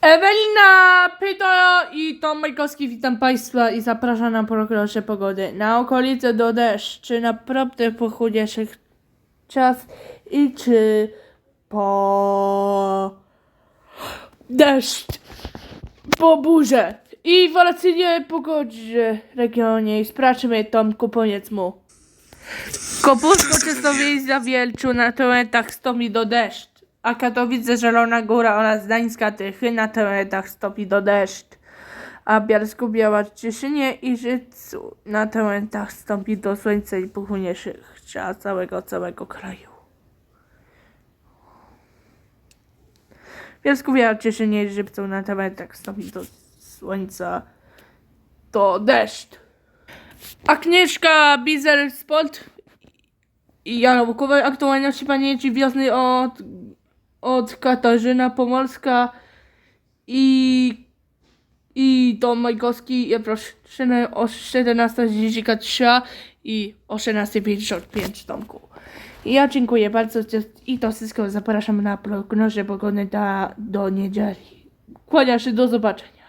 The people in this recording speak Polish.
Ewelina Pyto i Tom Majkowski, witam Państwa i zapraszam na prognoszę pogody. Na okolice do deszcz, czy naprawdę pochłoniesz czas i czy po deszcz, po burzę i wakacyjnie pogodzie regionie. Sprawdźmy Tomku, powiedz mu. Kopusko Częstowiejska Wielczu na torrentach stopi do deszcz, a Katowice Zielona Góra oraz Gdańska Tychy na torrentach stopi do deszcz, a Bielsku Biała Cieszynie i Życu na torrentach stopi do słońca i puchnie szychcia całego, całego kraju. Bielsku Biała Cieszynie i Żywcu na torrentach stopi do słońca, do deszcz. Agnieszka Bizer Sport i Jana Bukowa. Aktualności pamięci wiosny od, od Katarzyna Pomorska i i Tom Majkowski. Ja proszę o 17.33 i o 16.55 Tomku. Ja dziękuję bardzo i to wszystko zapraszam na prognozę pogody do niedzieli. Kłaniam się, do zobaczenia.